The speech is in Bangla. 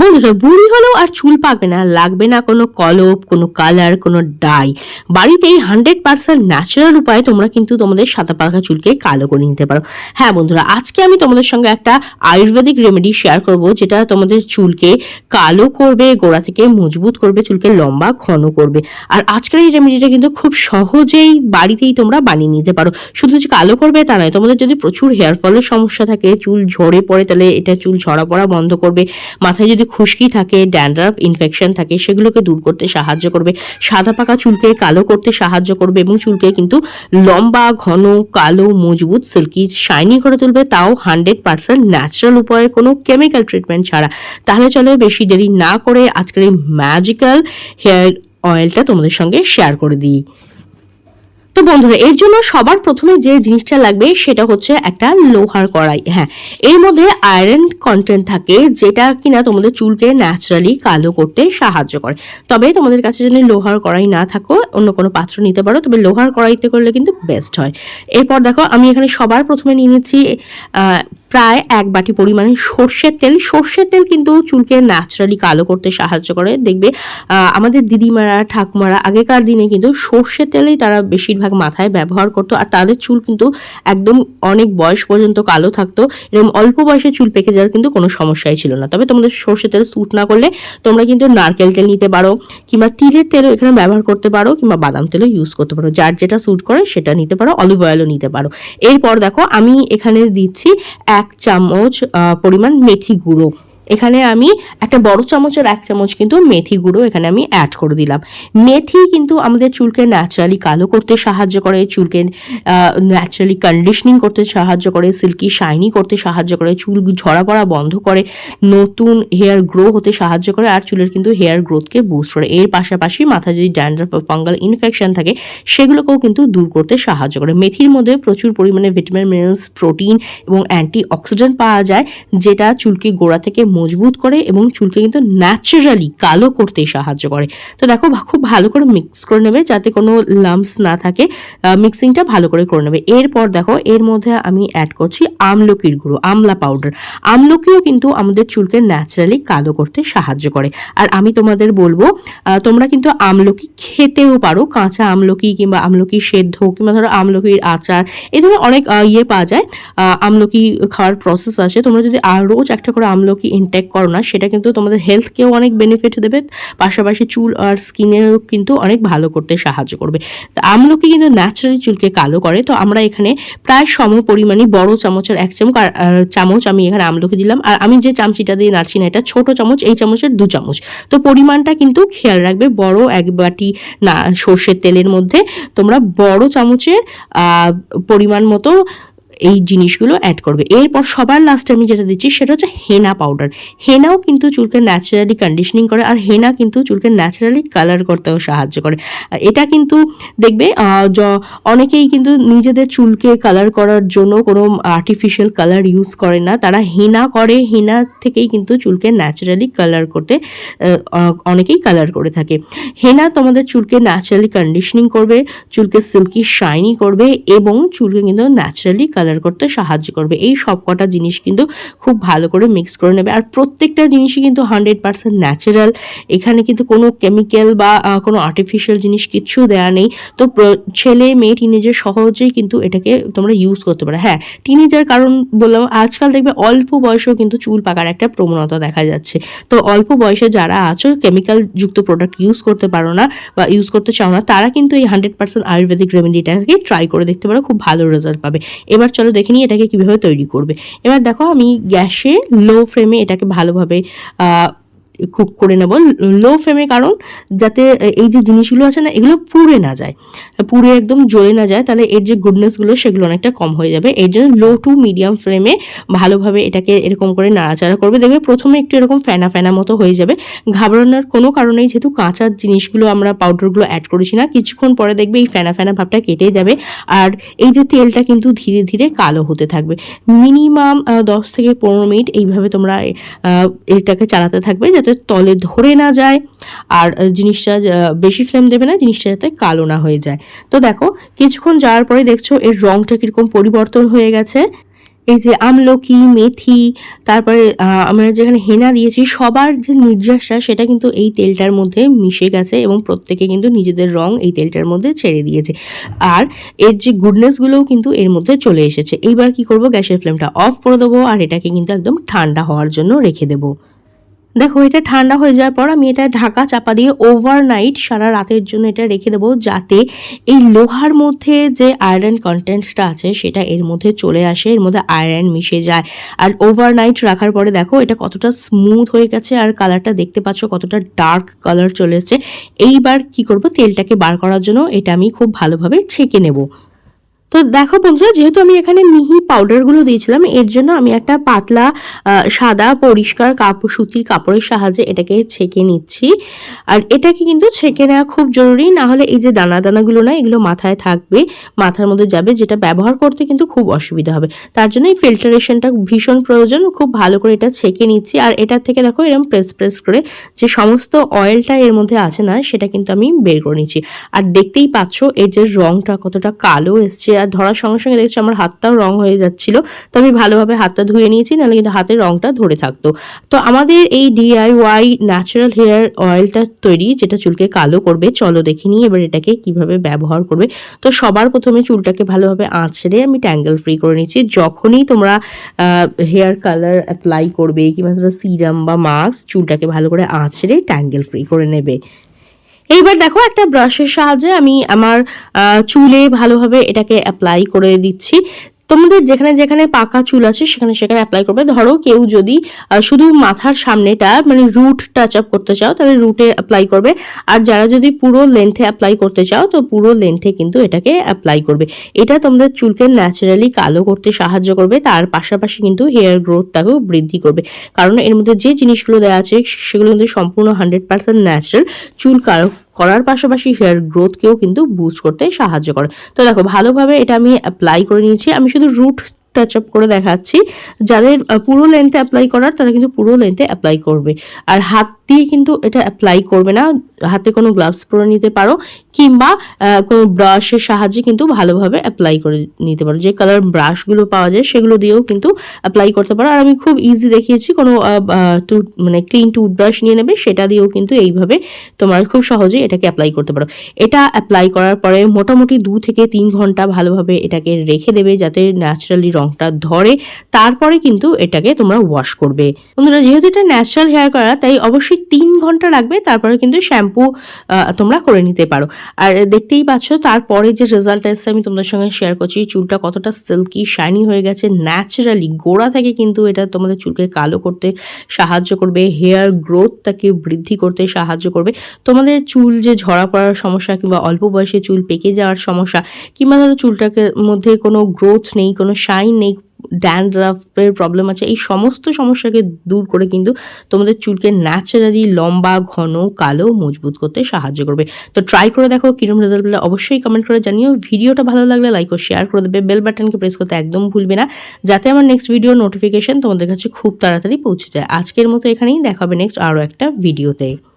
বন্ধুরা, বুড়ি হলেও আর চুল পাকবে না, লাগবে না কোনো কলপ, কোনো কালার কোনো ডাই বাড়িতেই হান্ড্রেড পার্সেন্ট ন্যাচারাল উপায়ে তোমরা কিন্তু তোমাদের সাদা পাকা চুলকে কালো করে নিতে পারো। হ্যাঁ বন্ধুরা, আজকে আমি তোমাদের সঙ্গে একটা আয়ুর্বেদিক রেমেডি শেয়ার করব, যেটা তোমাদের চুলকে কালো করবে, গোড়া থেকে মজবুত করবে, চুলকে লম্বা, ঘন করবে। আর আজকের এই রেমেডিটা কিন্তু খুব সহজেই বাড়িতেই তোমরা বানিয়ে নিতে পারো। শুধু যে কালো করবে তা নয়, তোমাদের যদি প্রচুর হেয়ার ফলের সমস্যা থাকে, চুল ঝরে পড়ে, তাহলে এটা চুল ঝরা পড়া বন্ধ করবে। মাথায় যদি খুশকি থাকে ড্যান্ড্রাফ ইনফেকশন থাকে, সেগুলোকে দূর করতে সাহায্য করবে। সাদা পাকা চুলকে কালো করতে সাহায্য করবে এবং চুলকে কিন্তু লম্বা, ঘন, কালো, মজবুত সিল্কি শাইনি করে তুলবে। তাও হান্ড্রেড পার্সেন্ট ন্যাচারাল উপায়ে, কোনো কেমিক্যাল ট্রিটমেন্ট ছাড়া। তাহলে চলো বেশি দেরি না করে আজকের এই ম্যাজিক্যাল হেয়ার অয়েলটা তোমাদের সঙ্গে শেয়ার করে দিই। তো বন্ধুরা, এর জন্য সবার প্রথমে যে জিনিসটা লাগবে সেটা হচ্ছে একটা লোহার কড়াই। হ্যাঁ এর মধ্যে আয়রন কন্টেন্ট থাকে যেটা কিনা তোমাদের চুলকে ন্যাচারালি কালো করতে সাহায্য করে। তবে তোমাদের কাছে যদি লোহার কড়াই না থাকো, অন্য কোনো পাত্র নিতে পারো, তবে লোহার কড়াইতে করলে কিন্তু বেস্ট হয়। এরপর দেখো, আমি এখানে সবার প্রথমে নিয়ে নিচ্ছি প্রায় এক বাটি পরিমাণে সর্ষের তেল। সর্ষের তেল কিন্তু চুলকে ন্যাচারালি কালো করতে সাহায্য করে। দেখবে আমাদের দিদিমারা, ঠাকুমারা আগেকার দিনে কিন্তু সর্ষের তেলেই তারা বেশিরভাগ মাথায় ব্যবহার করতো আর তাদের চুল কিন্তু একদম অনেক বয়স পর্যন্ত কালো থাকতো। এরকম অল্প বয়সে চুল পেকে যাওয়ার কিন্তু কোনো সমস্যাই ছিল না। তবে তোমাদের সর্ষের তেল স্যুট না করলে তোমরা কিন্তু নারকেল তেল নিতে পারো কিংবা তিলের তেলও এখানে ব্যবহার করতে পারো কিংবা বাদাম তেলও ইউজ করতে পারো। যার যেটা স্যুট করে সেটা নিতে পারো অলিভ অয়েলও নিতে পারো। এরপর দেখো, আমি এখানে দিচ্ছি এক চামচ পরিমাণ মেথি গুঁড়ো। এখানে আমি একটা বড় চামচের এক চামচ কিন্তু মেথি গুঁড়ো এখানে আমি অ্যাড করে দিলাম। মেথি কিন্তু আমাদের চুলকে ন্যাচারালি কালো করতে সাহায্য করে, চুলকে ন্যাচারালি কন্ডিশনিং করতে সাহায্য করে সিল্কি শাইনি করতে সাহায্য করে, চুল ঝরা পড়া বন্ধ করে, নতুন হেয়ার গ্রো হতে সাহায্য করে আর চুলের কিন্তু হেয়ার গ্রোথকে বুস্ট করে। এর পাশাপাশি মাথায় যদি ড্যান্ড্রাফ বা ফাঙ্গাল ইনফেকশন থাকে, সেগুলোকেও কিন্তু দূর করতে সাহায্য করে। মেথির মধ্যে প্রচুর পরিমাণে ভিটামিন মিনারেলস প্রোটিন এবং অ্যান্টি অক্সিডেন্ট পাওয়া যায়, যেটা চুলকে গোড়া থেকে মজবুত করে এবং চুলকে কিন্তু ন্যাচারালি কালো করতে সাহায্য করে। তো দেখো খুব ভালো করে মিক্স করে নেবে যাতে কোনো লাম্পস না থাকে। মিক্সিংটা ভালো করে করে নেবে। এরপর দেখো, এর মধ্যে আমি অ্যাড করছি আমলকির গুঁড়ো, আমলা পাউডার আমলকিও কিন্তু আমাদের চুলকে ন্যাচারালি কালো করতে সাহায্য করে। আর আমি তোমাদের বলব তোমরা কিন্তু আমলকি খেতেও পারো। কাঁচা আমলকি কিংবা আমলকি সেদ্ধ কিংবা ধরো আমলকির আচার এই ধরনের অনেক ইয়ে পাওয়া যায়। আমলকি খাওয়ার প্রসেস আছে। তোমরা যদি আর রোজ একটা করে আমলকি ইনটেক করো না, সেটা কিন্তু তোমাদের হেলথকেও অনেক বেনিফিট দেবে, পাশাপাশি চুল আর স্কিনেরও কিন্তু অনেক ভালো করতে সাহায্য করবে। তো আমলকি কিন্তু ন্যাচারালি চুলকে কালো করে, তো আমরা এখানে প্রায় সম পরিমাণে বড় চামচের এক চামচ চামচ আমি এখানে আমলকি দিলাম, আর আমি যে চামচিটা দিয়ে নাড়ছি না, এটা ছোট চামচ, এই চামচের দু চামচ। তো পরিমাণটা কিন্তু খেয়াল রাখবে, বড় এক বাটি না, সর্ষের তেলের মধ্যে তোমরা বড় চামচের পরিমাণ মতো এই জিনিসগুলো অ্যাড করবে। এরপর সবার লাস্টে আমি যেটা দিচ্ছি সেটা হচ্ছে হেনা পাউডার হেনাও কিন্তু চুলকে ন্যাচারালি কন্ডিশনিং করে আর হেনা কিন্তু চুলকে ন্যাচারালি কালার করতেও সাহায্য করে। এটা কিন্তু দেখবে অনেকেই কিন্তু নিজেদের চুলকে কালার করার জন্য কোনো আর্টিফিশিয়াল কালার ইউজ করে না। তারা হেনা করে হেনা থেকেই কিন্তু চুলকে ন্যাচারালি কালার করতে অনেকেই কালার করে থাকে। হেনা তোমাদের চুলকে ন্যাচারালি কন্ডিশনিং করবে, চুলকে সিল্কি শাইনি করবে এবং চুলকে কিন্তু ন্যাচারালি কালার করতে সাহায্য করবে। এই সব কটা জিনিস কিন্তু খুব ভালো করে মিক্স করে নেবে। আর প্রত্যেকটা জিনিসই কিন্তু হান্ড্রেড পার্সেন্ট ন্যাচারাল এখানে কিন্তু কোনো কেমিক্যাল বা কোনো আর্টিফিশিয়াল জিনিস কিচ্ছু দেওয়া নেই। তো ছেলে মেয়ে টিনেজার সহজেই কিন্তু এটাকে তোমরা ইউজ করতে পারো। হ্যাঁ টিনেজার কারণ বললাম, আজকাল দেখবে অল্প বয়সেও কিন্তু চুল পাকার একটা প্রবণতা দেখা যাচ্ছে। তো অল্প বয়সে যারা আছো কেমিক্যাল যুক্ত প্রোডাক্ট ইউজ করতে পারো না বা ইউজ করতে চাও না, তারা কিন্তু এই হান্ড্রেড পার্সেন্ট আয়ুর্বেদিক রেমেডিটাকে ট্রাই করে দেখতে পারো। খুব ভালো রেজাল্ট পাবে। এবার চলো দেখে নিই এটাকে কীভাবে তৈরি করবে। এবার দেখো আমি গ্যাসে লো ফ্লেমে এটাকে ভালোভাবে কুক করে নেব। লো ফ্লেমে কারণ যাতে এই যে জিনিসগুলো আছে না, এগুলো পুড়ে না যায়। পুড়ে একদম জ্বলে না যায়, তাহলে এর যে গুডনেসগুলো সেগুলো অনেকটা কম হয়ে যাবে। এর জন্য লো টু মিডিয়াম ফ্লেমে ভালোভাবে এটাকে এরকম করে নাড়াচাড়া করবে। দেখবে প্রথমে একটু এরকম ফেনা ফেনা মতো হয়ে যাবে। ঘাবড়ানোর কোনো কারণেই যেহেতু কাঁচা জিনিসগুলো আমরা পাউডারগুলো অ্যাড করেছি না, কিছুক্ষণ পরে দেখবে এই ফ্যানা ফ্যানা ভাবটা কেটে যাবে। আর এই যে তেলটা কিন্তু ধীরে ধীরে কালো হতে থাকবে। মিনিমাম দশ থেকে পনেরো মিনিট এইভাবে তোমরা এটাকে চালাতে থাকবে যাতে তলে ধরে না যায় আর জিনিসটা বেশি ফ্লেম দেবে না, জিনিসটা যাতে কালো না হয়ে যায়। তো দেখো, কিছুক্ষণ যাওয়ার পরে দেখছ এর রংটা কীরকম পরিবর্তন হয়ে গেছে। এই যে আমলকি, মেথি, তারপরে আমরা যেখানে হেনা দিয়েছি, সবার যে নির্যাসটা সেটা কিন্তু এই তেলটার মধ্যে মিশে গেছে এবং প্রত্যেকে কিন্তু নিজেদের রং এই তেলটার মধ্যে ছেড়ে দিয়েছে। আর এর যে গুডনেসগুলোও কিন্তু এর মধ্যে চলে এসেছে। এইবার কি করব, গ্যাসের ফ্লেমটা অফ করে দেবো আর এটাকে কিন্তু একদম ঠান্ডা হওয়ার জন্য রেখে দেবো। দেখো, এটা ঠান্ডা হয়ে যাওয়ার পর আমি এটা ঢাকা চাপা দিয়ে ওভারনাইট সারা রাতের জন্য এটা রেখে দেবো যাতে এই লোহার মধ্যে যে আয়রন কন্টেন্টটা আছে সেটা এর মধ্যে চলে আসে, এর মধ্যে আয়রন মিশে যায়। আর ওভারনাইট রাখার পরে দেখো, এটা কতটা স্মুথ হয়ে গেছে আর কালারটা দেখতে পাচ্ছ কতটা ডার্ক কালার চলে এইবার কি করব, তেলটাকে বার করার জন্য এটা আমি খুব ভালোভাবে ছেঁকে নেব। তো দেখো বন্ধুরা, যেহেতু আমি এখানে মিহি পাউডারগুলো দিয়েছিলাম, এর জন্য আমি একটা পাতলা সাদা পরিষ্কার কাপড়, সুতির কাপড়ের সাহায্যে এটাকে ছেঁকে নিচ্ছি। আর এটাকে কিন্তু ছেঁকে নেওয়া খুব জরুরি, না হলে এই যে দানা দানাগুলো না, এগুলো মাথায় থাকবে, মাথার মধ্যে যাবে, যেটা ব্যবহার করতে কিন্তু খুব অসুবিধা হবে। তার জন্য এই ফিল্টারেশনটা ভীষণ প্রয়োজন, খুব ভালো করে এটা ছেঁকে নিচ্ছি। আর এটার থেকে দেখো এরকম প্রেস প্রেস করে যে সমস্ত অয়েলটা এর মধ্যে আছে না, সেটা কিন্তু আমি বের করে নিচ্ছি। আর দেখতেই পাচ্ছ, এর যে রংটা কতটা কালো এসছে আর ধরার সঙ্গে সঙ্গে দেখছি আমার হাতটাও রং হয়ে যাচ্ছিল। তো আমি ভালোভাবে হাতটা ধুয়ে নিয়েছি, নাহলে কিন্তু হাতের রংটা ধরে থাকতো। তো আমাদের এই ডিআইওয়াই ন্যাচারাল হেয়ার অয়েলটা তৈরি, যেটা চুলকে কালো করবে, চলো দেখে নিই এবার এটাকে কীভাবে ব্যবহার করবে। তো সবার প্রথমে চুলটাকে ভালোভাবে আঁচড়ে আমি ট্যাঙ্গেল ফ্রি করে নিচ্ছি। যখনই তোমরা হেয়ার কালার অ্যাপ্লাই করবে, কিংবা সিরাম বা মাস্ক চুলটাকে ভালো করে আঁচড়ে ট্যাঙ্গেল ফ্রি করে নেবে। এইবার দেখো একটা ব্রাশের সাহায্যে আমি আমার চুলে ভালোভাবে এটাকে অ্যাপ্লাই করে দিচ্ছি। তোমাদের যেখানে যেখানে পাকা চুল আছে, সেখানে সেখানে অ্যাপ্লাই করবে। ধরো কেউ যদি শুধু মাথার সামনেটা মানে রুট টাচ আপ করতে চাও, তাহলে রুটে অ্যাপ্লাই করবে। আর যারা যদি পুরো লেন্থে অ্যাপ্লাই করতে চাও, তো পুরো লেন্থে কিন্তু এটাকে অ্যাপ্লাই করবে। এটা তোমাদের চুলকে ন্যাচারালি কালো করতে সাহায্য করবে, তার পাশাপাশি কিন্তু হেয়ার গ্রোথটাকেও বৃদ্ধি করবে। কারণ এর মধ্যে যে জিনিসগুলো দেওয়া আছে, সেগুলো কিন্তু সম্পূর্ণ হান্ড্রেড পার্সেন্ট ন্যাচারাল চুল কালো করার পাশাপাশি হেয়ার গ্রোথকেও কিন্তু বুস্ট করতে সাহায্য করে। তো দেখো, ভালোভাবে এটা আমি অ্যাপ্লাই করে নিয়েছি। আমি শুধু রুট টাচ আপ করে দেখাচ্ছি। যাদের পুরো লেন্থে অ্যাপ্লাই করার, তারা কিন্তু পুরো লেন্থে অ্যাপ্লাই করবে। আর হাত দিয়ে কিন্তু এটা অ্যাপ্লাই করবে না। হাতে কোনো গ্লাভস পরে নিতে পারো, কিংবা কোনো ব্রাশের সাহায্যে কিন্তু ভালোভাবে অ্যাপ্লাই করে নিতে পারো। যে কালার ব্রাশগুলো পাওয়া যায়, সেগুলো দিয়েও কিন্তু অ্যাপ্লাই করতে পারো। আর আমি খুব ইজি দেখিয়েছি, কোনো টুথ মানে ক্লিন টুথব্রাশ নিয়ে নেবে, সেটা দিয়েও কিন্তু এইভাবে তোমার খুব সহজে এটাকে অ্যাপ্লাই করতে পারো। এটা অ্যাপ্লাই করার পরে মোটামুটি দু থেকে তিন ঘণ্টা ভালোভাবে এটাকে রেখে দেবে, যাতে ন্যাচারালি রংটা ধরে। তারপরে কিন্তু এটাকে তোমরা ওয়াশ করবে। বন্ধুরা, যেহেতু এটা ন্যাচারাল হেয়ার করা, তাই অবশ্যই তিন ঘণ্টা লাগবে। তারপরে কিন্তু শ্যাম্পু তোমরা করে নিতে পারো। আর দেখতেই পাচ্ছ, তারপরে যে রেজাল্ট এসছে, আমি তোমাদের সঙ্গে শেয়ার করছি, চুলটা কতটা সিল্কি শাইনি হয়ে গেছে ন্যাচারালি গোড়া থেকে কিন্তু এটা তোমাদের চুলকে কালো করতে সাহায্য করবে হেয়ার গ্রোথটাকে বৃদ্ধি করতে সাহায্য করবে। তোমাদের চুল যে ঝরা পড়ার সমস্যা কিংবা অল্প বয়সে চুল পেকে যাওয়ার সমস্যা, কিংবা ধরো চুলটাকে মধ্যে কোনো গ্রোথ নেই, কোনো শাইন নেই ড্যান্ড্রাফের প্রবলেম আছে। এই সমস্ত সমস্যাকে দূর করে কিন্তু তোমাদের চুলকে ন্যাচারালি লম্বা, ঘন, কালো, মজবুত করতে সাহায্য করবে। তো ট্রাই করে দেখো কিরম রেজাল্ট পেলে অবশ্যই কমেন্ট করে জানিও। ভিডিওটা ভালো লাগলে লাইক ও শেয়ার করে দেবে। বেল বাটনকে প্রেস করতে একদম ভুলবে না। যাতে আমার নেক্সট ভিডিও নোটিফিকেশন তোমাদের কাছে খুব তাড়াতাড়ি পৌঁছে যায়। আজকের মতো এখানেই দেখা হবে নেক্সট আরও একটা ভিডিওতে